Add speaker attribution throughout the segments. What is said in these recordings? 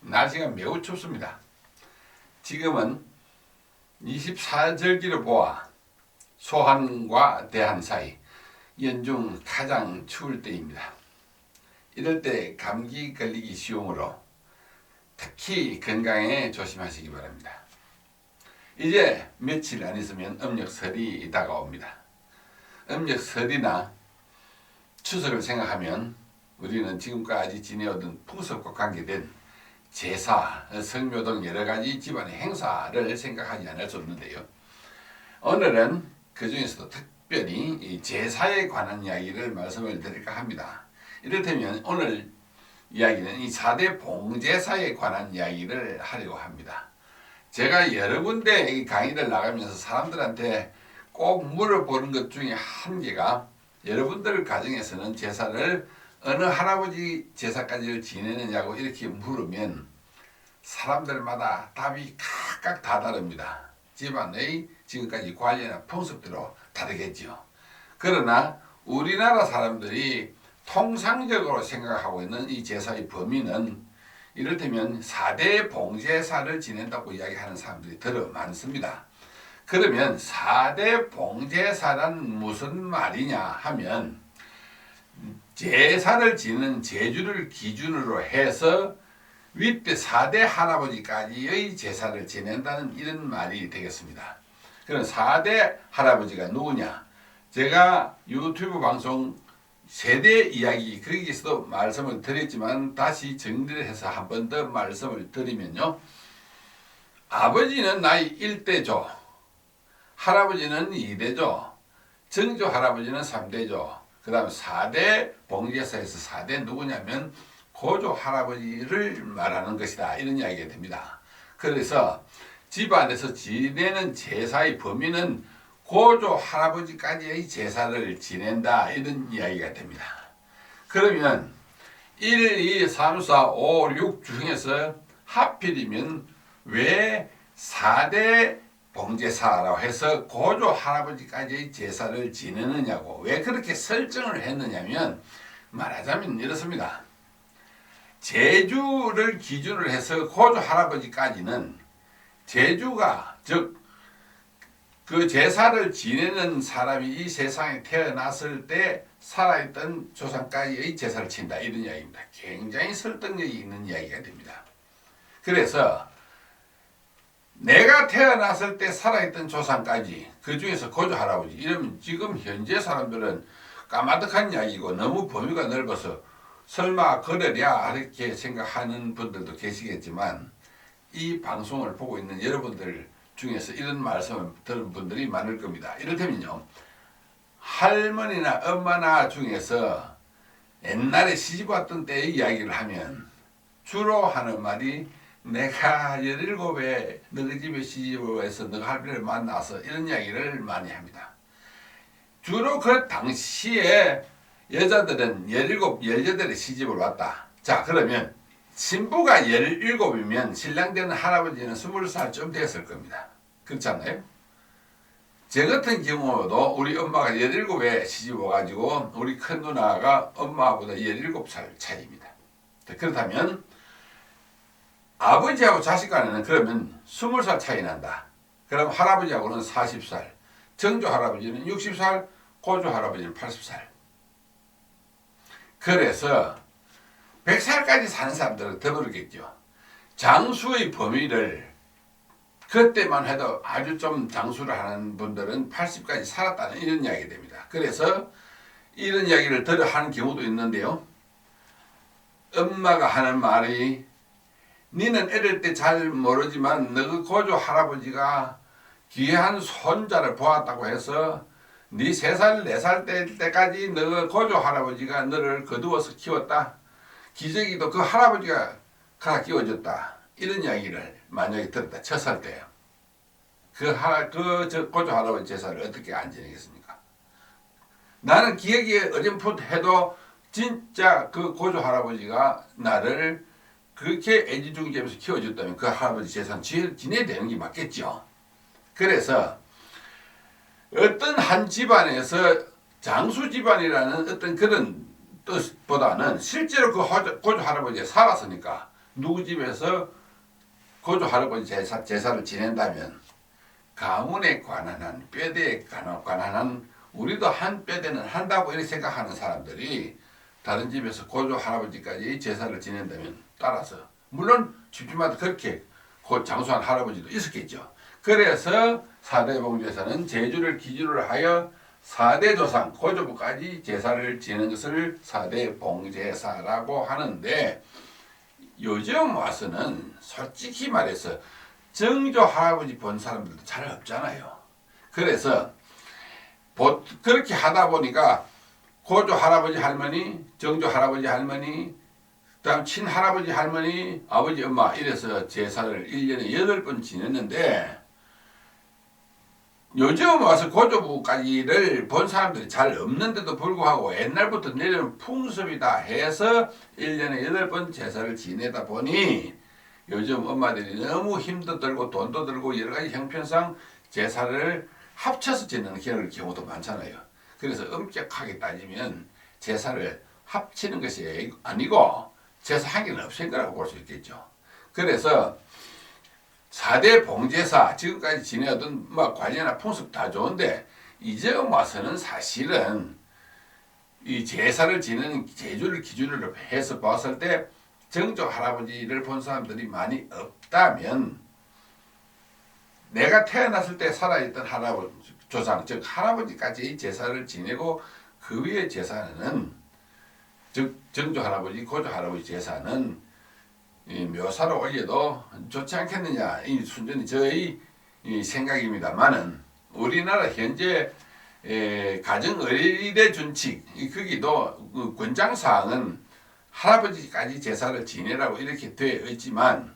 Speaker 1: 날씨가 매우 춥습니다. 지금은 24절기를 보아 소한과 대한 사이 연중 가장 추울 때입니다. 이럴 때 감기 걸리기 쉬우므로 특히 건강에 조심하시기 바랍니다. 이제 며칠 안 있으면 음력설이 다가옵니다. 음력설이나 추석을 생각하면 우리는 지금까지 지내오던 풍습과 관계된 제사, 성묘 등 여러 가지 집안의 행사를 생각하지 않을 수 없는데요. 오늘은 그 중에서도 특별히 이 제사에 관한 이야기를 말씀을 드릴까 합니다. 이를테면 오늘 이야기는 이 4대 봉제사에 관한 이야기를 하려고 합니다. 제가 여러 군데 이 강의를 나가면서 사람들한테 꼭 물어보는 것 중에 한 개가 여러분들 가정에서는 제사를 어느 할아버지 제사까지를 지내느냐고 이렇게 물으면 사람들마다 답이 각각 다 다릅니다. 집안의 지금까지 관리나 풍습대로 다르겠죠. 그러나 우리나라 사람들이 통상적으로 생각하고 있는 이 제사의 범위는 이를테면 4대 봉제사를 지낸다고 이야기하는 사람들이 더러 많습니다. 그러면 4대 봉제사란 무슨 말이냐 하면 제사를 지는 제주를 기준으로 해서 윗대 4대 할아버지까지의 제사를 지낸다는 이런 말이 되겠습니다. 그럼 4대 할아버지가 누구냐? 제가 유튜브 방송 세대 이야기 거기에서도 말씀을 드렸지만 다시 정리를 해서 한 번 더 말씀을 드리면요. 아버지는 나이 1대죠. 할아버지는 2대죠. 정조 할아버지는 3대죠. 그 다음에 4대 봉제사에서 4대 누구냐면 고조 할아버지를 말하는 것이다. 이런 이야기가 됩니다. 그래서 집안에서 지내는 제사의 범위는 고조 할아버지까지의 제사를 지낸다. 이런 이야기가 됩니다. 그러면 1, 2, 3, 4, 5, 6 중에서 하필이면 왜 4대 봉제사라고 해서 고조 할아버지까지의 제사를 지내느냐고 왜 그렇게 설정을 했느냐면 말하자면 이렇습니다. 제주를 기준으로 해서 고조 할아버지까지는 제주가 즉 그 제사를 지내는 사람이 이 세상에 태어났을 때 살아있던 조상까지의 제사를 친다 이런 이야기입니다. 굉장히 설득력이 있는 이야기가 됩니다. 그래서 내가 태어났을 때 살아있던 조상까지 그 중에서 고조 할아버지 이러면 지금 현재 사람들은 까마득한 이야기고 너무 범위가 넓어서 설마 그러랴 이렇게 생각하는 분들도 계시겠지만 이 방송을 보고 있는 여러분들 중에서 이런 말씀을 들은 분들이 많을 겁니다. 이를테면요 할머니나 엄마나 중에서 옛날에 시집 왔던 때의 이야기를 하면 주로 하는 말이 내가 열일곱에 너희 집에 시집을 해서 너희 할머니를 만나서 이런 이야기를 많이 합니다. 주로 그 당시에 여자들은 열일곱, 열여덟에 시집을 왔다. 자, 그러면 신부가 열일곱이면 신랑 되는 할아버지는 스물 살쯤 됐을 겁니다. 그렇지 않나요? 제 같은 경우도 우리 엄마가 열일곱에 시집 와가지고 우리 큰 누나가 엄마보다 열일곱 살 차이입니다. 그렇다면 아버지하고 자식 간에는 그러면 20살 차이 난다. 그럼 할아버지하고는 40살, 정조 할아버지는 60살, 고조 할아버지는 80살. 그래서 100살까지 사는 사람들은 더 모르겠죠. 장수의 범위를 그때만 해도 아주 좀 장수를 하는 분들은 80까지 살았다는 이런 이야기 됩니다. 그래서 이런 이야기를 들어 하는 경우도 있는데요. 엄마가 하는 말이 니는 어릴 때잘 모르지만 너그 고조 할아버지가 귀한 손자를 보았다고 해서 네 세 살 네살 때까지 너 고조 할아버지가 너를 거두어서 키웠다. 기저귀도 그 할아버지가 가 끼워줬다. 이런 이야기를 만약에 들었다 쳤을 때요. 그 하, 그저 고조 할아버지 제사를 어떻게 안 지내겠습니까? 나는 기억이 어렴풋해도 진짜 그 고조 할아버지가 나를 그렇게 애지중지하면서 키워줬다면 그 할아버지 재산 지내야 되는 게 맞겠죠. 그래서 어떤 한 집안에서 장수 집안이라는 어떤 그런 뜻보다는 실제로 그 고조 할아버지가 살았으니까 누구 집에서 고조 할아버지 제사, 제사를 지낸다면 가문에 관한 한 뼈대에 관한, 관한 한 우리도 한 뼈대는 한다고 이렇게 생각하는 사람들이 다른 집에서 고조 할아버지까지 제사를 지낸다면 따라서 물론 집집마다 그렇게 곧 장수한 할아버지도 있었겠죠. 그래서 사대봉제사는 제주를 기준으로 하여 사대 조상 고조부까지 제사를 지내는 것을 사대봉제사라고 하는데 요즘 와서는 솔직히 말해서 정조 할아버지 본 사람들도 잘 없잖아요. 그래서 보- 그렇게 하다 보니까 고조 할아버지 할머니, 정조 할아버지 할머니, 그다음 친할아버지 할머니, 아버지 엄마 이래서 제사를 1년에 8번 지냈는데 요즘 와서 고조부까지를 본 사람들이 잘 없는데도 불구하고 옛날부터 내려온 풍습이다 해서 1년에 8번 제사를 지내다 보니 요즘 엄마들이 너무 힘도 들고 돈도 들고 여러 가지 형편상 제사를 합쳐서 지내는 경우도 많잖아요. 그래서 엄격하게 따지면 제사를 합치는 것이 아니고 제사 한 개는 없앤 거라고 볼 수 있겠죠. 그래서 4대 봉제사 지금까지 지내던 뭐 관리나 풍습 다 좋은데 이제 와서는 사실은 이 제사를 지내는 제주를 기준으로 해서 봤을 때 정조 할아버지를 본 사람들이 많이 없다면 내가 태어났을 때 살아있던 할아버지 조상 즉 할아버지까지 제사를 지내고 그 위에 제사는 즉 정조 할아버지 고조 할아버지 제사는 이 묘사로 올려도 좋지 않겠느냐 이 순전히 저의 이 생각입니다만은 우리나라 현재 에, 가정 의례 준칙 이 거기도 그 권장 사항은 할아버지까지 제사를 지내라고 이렇게 되어 있지만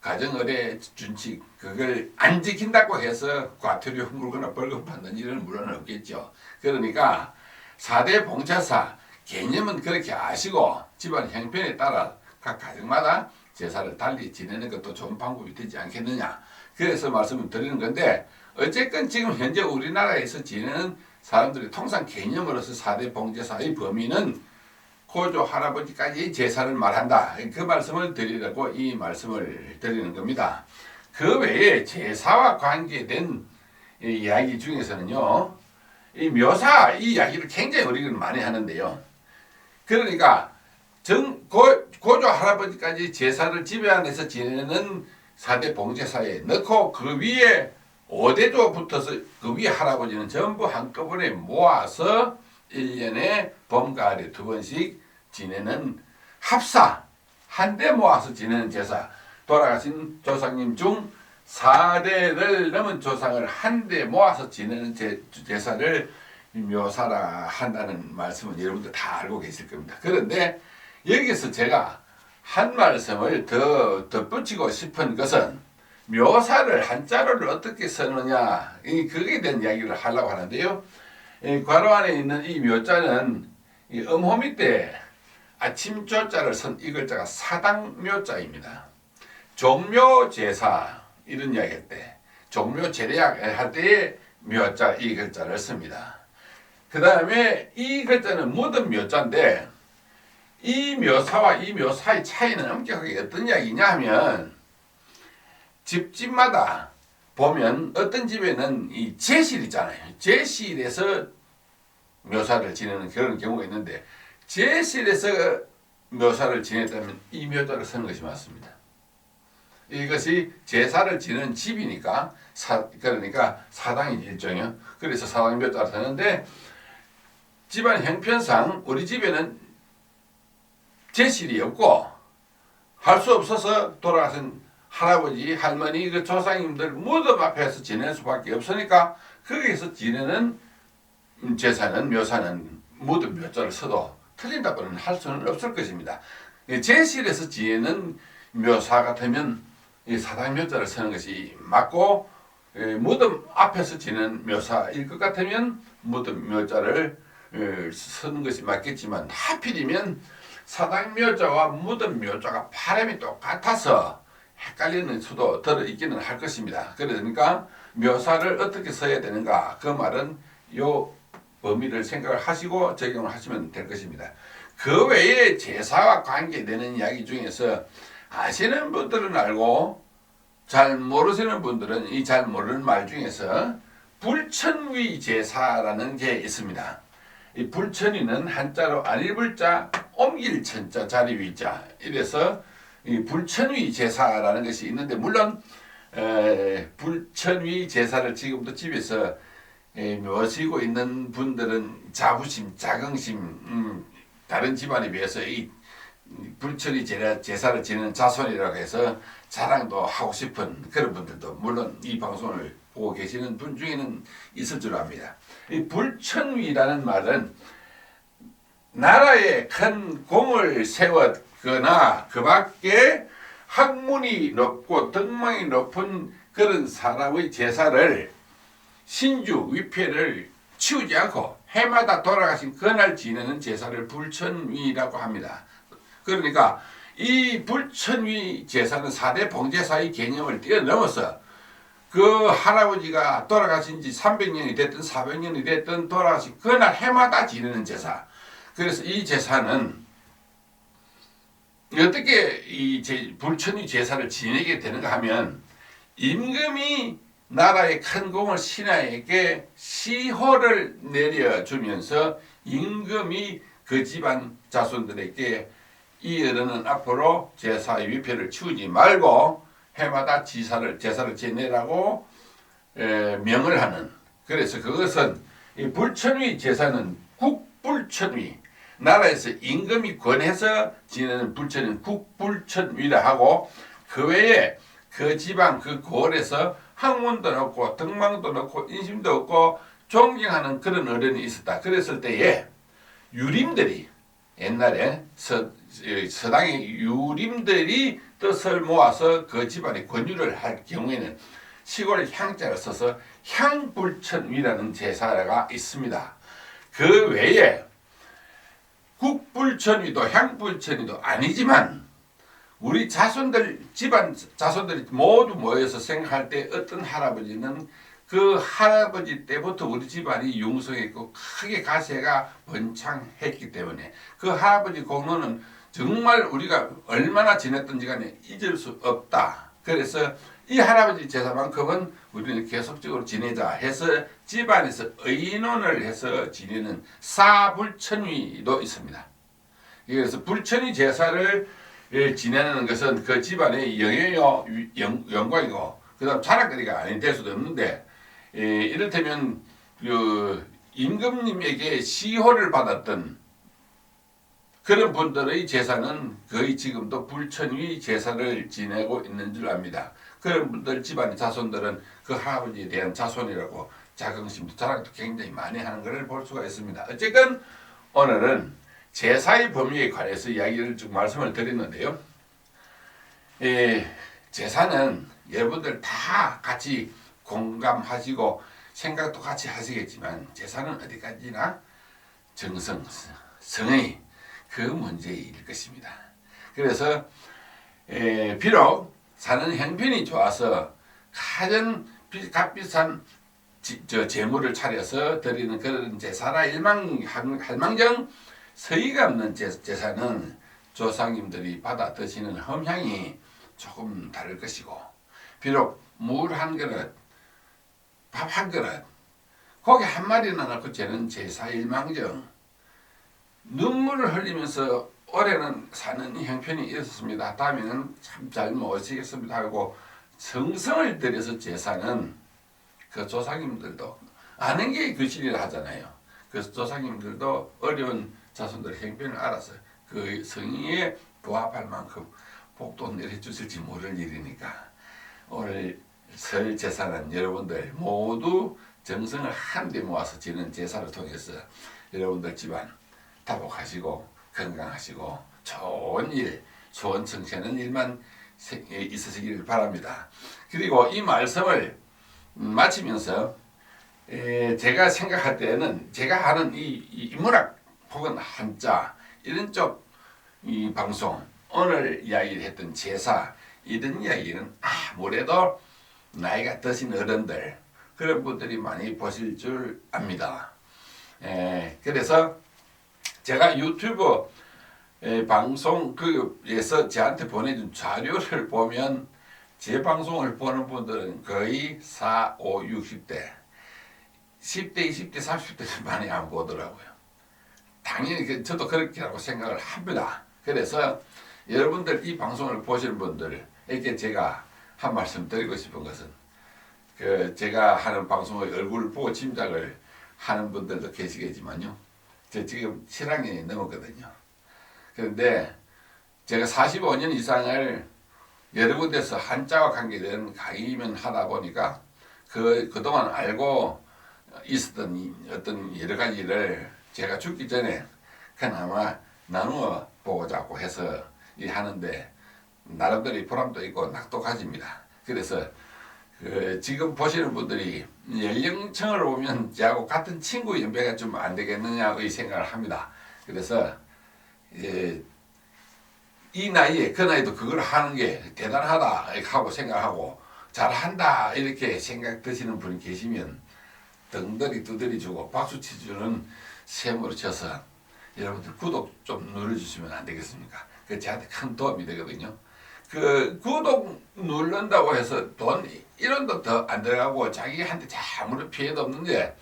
Speaker 1: 가정 의례 준칙 그걸 안 지킨다고 해서 과태료 물거나 벌금 받는 일은 물론 없겠죠. 그러니까 4대 봉차사 개념은 그렇게 아시고 집안 형편에 따라 각 가정마다 제사를 달리 지내는 것도 좋은 방법이 되지 않겠느냐. 그래서 말씀을 드리는 건데 어쨌건 지금 현재 우리나라에서 지내는 사람들이 통상 개념으로서 4대 봉제사의 범위는 고조 할아버지까지 제사를 말한다. 그 말씀을 드리려고 이 말씀을 드리는 겁니다. 그 외에 제사와 관계된 이 이야기 중에서는요, 이 묘사 이 이야기를 굉장히 우리가 많이 하는데요. 그러니까 정, 고, 고조 할아버지까지 제사를 집에 안에서 지내는 사대 봉제사에 넣고 그 위에 5대조 붙어서 그 위에 할아버지는 전부 한꺼번에 모아서 1년에 봄, 가을에 두 번씩 지내는 합사 한 대 모아서 지내는 제사 돌아가신 조상님 중 4대를 넘은 조상을 한 대 모아서 지내는 제, 제사를 묘사라 한다는 말씀은 여러분들 다 알고 계실 겁니다. 그런데 여기서 제가 한 말씀을 더 덧붙이고 싶은 것은 묘사를 한자로를 어떻게 쓰느냐 이 그에 대한 이야기를 하려고 하는데요. 이 괄호 안에 있는 이 묘자는 이 음호 밑에 아침 조자를 쓴 이 글자가 사당묘자입니다. 종묘 제사 이런 이야기 할 때 종묘 제례약 할 때에 묘자 이 글자를 씁니다. 그 다음에 이 글자는 묻은 묘자인데 이 묘사와 이 묘사의 차이는 엄격하게 어떤 이야기냐 하면 집집마다 보면 어떤 집에는 이 제실 있잖아요. 제실에서 묘사를 지내는 그런 경우가 있는데 제실에서 묘사를 지냈다면 이 묘자를 쓰는 것이 맞습니다. 이것이 제사를 지는 집이니까 사, 그러니까 사당이 일종이요. 그래서 사당 묘자를 쓰는데 집안 형편상 우리 집에는 제실이 없고 할 수 없어서 돌아가신 할아버지, 할머니, 그 조상님들 무덤 앞에서 지낼 수밖에 없으니까 거기에서 지내는 제사는 묘사는 무덤 묘자를 써도 틀린다고는 할 수는 없을 것입니다. 이 제실에서 지내는 묘사 같으면 이 사당 묘자를 쓰는 것이 맞고 에, 무덤 앞에서 지내는 묘사일 것 같으면 무덤 묘자를 에, 쓰는 것이 맞겠지만 하필이면 사당 묘자와 무덤 묘자가 발음이 똑같아서 헷갈리는 수도 들어 있기는 할 것입니다. 그러니까 묘사를 어떻게 써야 되는가 그 말은 요 범위를 생각을 하시고 적용을 하시면 될 것입니다. 그 외에 제사와 관계되는 이야기 중에서 아시는 분들은 알고 잘 모르시는 분들은 이 잘 모르는 말 중에서 불천위 제사라는 게 있습니다. 이 불천위는 한자로 안일불자 옮길 천자 자리위자 이래서 이 불천위 제사라는 것이 있는데 물론 에, 불천위 제사를 지금도 집에서 에, 모시고 있는 분들은 자부심, 자긍심, 음, 다른 집안에 비해서 이 불천위 제사, 제사를 지내는 자손이라고 해서 자랑도 하고 싶은 그런 분들도 물론 이 방송을 보고 계시는 분 중에는 있을 줄 압니다. 이 불천위라는 말은 나라에 큰 공을 세웠거나 그 밖에 학문이 높고 덕망이 높은 그런 사람의 제사를 신주 위패를 치우지 않고 해마다 돌아가신 그날 지내는 제사를 불천위라고 합니다. 그러니까 이 불천위 제사는 사대 봉제사의 개념을 뛰어넘어서 그 할아버지가 돌아가신 지 300년이 됐든 400년이 됐든 돌아가신 그날 해마다 지내는 제사. 그래서 이 제사는 어떻게 이 제, 불천위 제사를 지내게 되는가 하면 임금이 나라의 큰 공을 신하에게 시호를 내려주면서 임금이 그 집안 자손들에게 이 어른은 앞으로 제사의 위패를 치우지 말고 해마다 지사를 제사를 지내라고 에, 명을 하는 그래서 그것은 이 불천위 제사는 국불천위 나라에서 임금이 권해서 지내는 불천은 국불천위라 하고 그 외에 그 지방 그 고을에서 학문도 넣고 덕망도 넣고 인심도 없고 존경하는 그런 어른이 있었다. 그랬을 때에 유림들이 옛날에 서, 서당의 유림들이 뜻을 모아서 그 집안의 권유를 할 경우에는 시골 향자를 써서 향불천위라는 제사가 있습니다. 그 외에 국불천위도 향불천위도 아니지만 우리 자손들 집안 자손들이 모두 모여서 생각할 때 어떤 할아버지는 그 할아버지 때부터 우리 집안이 융성했고 크게 가세가 번창했기 때문에 그 할아버지 공로는 정말 우리가 얼마나 지냈던지 간에 잊을 수 없다. 그래서 이 할아버지 제사만큼은 우리는 계속적으로 지내자 해서 집안에서 의논을 해서 지내는 사불천위도 있습니다. 그래서 불천위 제사를 예, 지내는 것은 그 집안의 영예요 영광이고 그다음 자랑거리가 아닌 될 수도 없는데 예, 이를테면 그 임금님에게 시호를 받았던 그런 분들의 제사는 거의 지금도 불천위 제사를 지내고 있는 줄 압니다. 그런 분들 집안의 자손들은 그 할아버지에 대한 자손이라고 자긍심도 자랑도 굉장히 많이 하는 것을 볼 수가 있습니다. 어쨌든 오늘은 제사의 범위에 관해서 이야기를 좀 말씀을 드렸는데요. 예, 제사는 여러분들 다 같이 공감하시고 생각도 같이 하시겠지만 제사는 어디까지나 정성, 성의 그 문제일 것입니다. 그래서 에, 비록 사는 형편이 좋아서 가장 값비싼 지, 저 재물을 차려서 드리는 그런 제사라 일망 할망정 서의가 없는 제, 제사는 조상님들이 받아 드시는 험향이 조금 다를 것이고 비록 물 한 그릇 밥 한 그릇 고기 한 마리나 넣고 재는 제사 일망정 눈물을 흘리면서 올해는 사는 형편이 있었습니다. 다음에는 참 잘 모시겠습니다 하고 성성을 들여서 제사는 그 조상님들도 아는 게 그실이라 하잖아요. 그래서 조상님들도 어려운 자손들 형편을 알아서 그 성의에 부합할 만큼 복도 내려주실지 모를 일이니까 오늘 설 제사는 여러분들 모두 정성을 한데 모아서 지는 제사를 통해서 여러분들 집안 다복하시고 건강하시고 좋은 일, 좋은 정치하는 일만 있으시기를 바랍니다. 그리고 이 말씀을 마치면서 제가 생각할 때는 제가 하는 이, 인문학 혹은 한자 이런 쪽 이 방송 오늘 이야기를 했던 제사 이런 이야기는 아무래도 나이가 드신 어른들 그런 분들이 많이 보실 줄 압니다. 에, 그래서 제가 유튜브 에, 방송 그에서 저한테 보내준 자료를 보면 제 방송을 보는 분들은 거의 4, 5, 60대 10대, 20대, 30대는 많이 안 보더라고요. 당연히 그- 저도 그렇게라고 생각을 합니다. 그래서 여러분들 이 방송을 보시는 분들에게 제가 한 말씀 드리고 싶은 것은 그 제가 하는 방송의 얼굴을 보고 짐작을 하는 분들도 계시겠지만요. 저 지금 7학년이 넘었거든요. 그런데 제가 45년 이상을 여러 군데서 한자와 관계된 강의만 하다 보니까 그 그동안 알고 있었던 이 어떤 여러 가지를 제가 죽기 전에 그나마 나누어 보고자고 해서 이 하는데 나름대로 보람도 있고 낙도 가집니다. 그래서 그 지금 보시는 분들이 연령층을 보면 저하고 같은 친구 연배가 좀 안 되겠느냐 의 생각을 합니다. 그래서 예, 이 나이에 그 나이도 그걸 하는 게 대단하다 하고 생각하고 잘한다 이렇게 생각 드시는 분이 계시면 등들이 두드리 주고 박수 치주는 셈으로 쳐서 여러분들 구독 좀 눌러주시면 안 되겠습니까? 그 저한테 큰 도움이 되거든요. 그 구독 누른다고 해서 돈 1원도 더안 들어가고 자기한테 아무런 피해도 없는데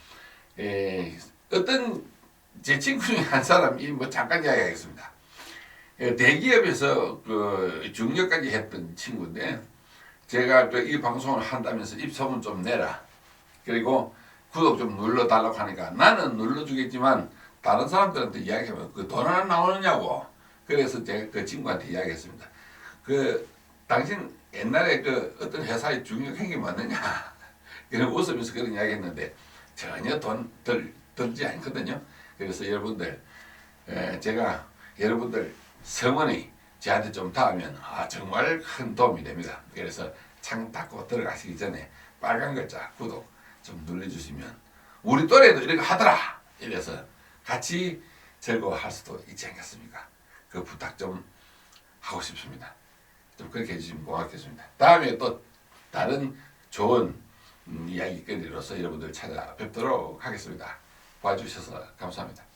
Speaker 1: 에, 어떤 제 친구 중에 한 사람이 뭐 잠깐 이야기하겠습니다. 에, 대기업에서 그 중력까지 했던 친구인데 제가 그 이 방송을 한다면서 입소문 좀 내라. 그리고 구독 좀 눌러달라고 하니까 나는 눌러주겠지만 다른 사람들한테 이야기하면 그 돈 하나 나오느냐고. 그래서 제가 그 친구한테 이야기했습니다. 그 당신 옛날에 그 어떤 회사에 중력 행위 맞느냐? 그런 웃으면서 그런 이야기 했는데 전혀 돈 들, 들지 않거든요. 그래서 여러분들 에, 제가 여러분들 성원이 저한테 좀 닿으면 아 정말 큰 도움이 됩니다. 그래서 창 닫고 들어가시기 전에 빨간 글자 구독 좀 눌러주시면 우리 또래도 이렇게 하더라 이래서 같이 즐거워할 수도 있지 않겠습니까? 그 부탁 좀 하고 싶습니다. 좀 그렇게 해주시면 고맙겠습니다. 다음에 또 다른 좋은 음, 이야기거리로서 여러분들 찾아뵙도록 하겠습니다. 봐주셔서 감사합니다.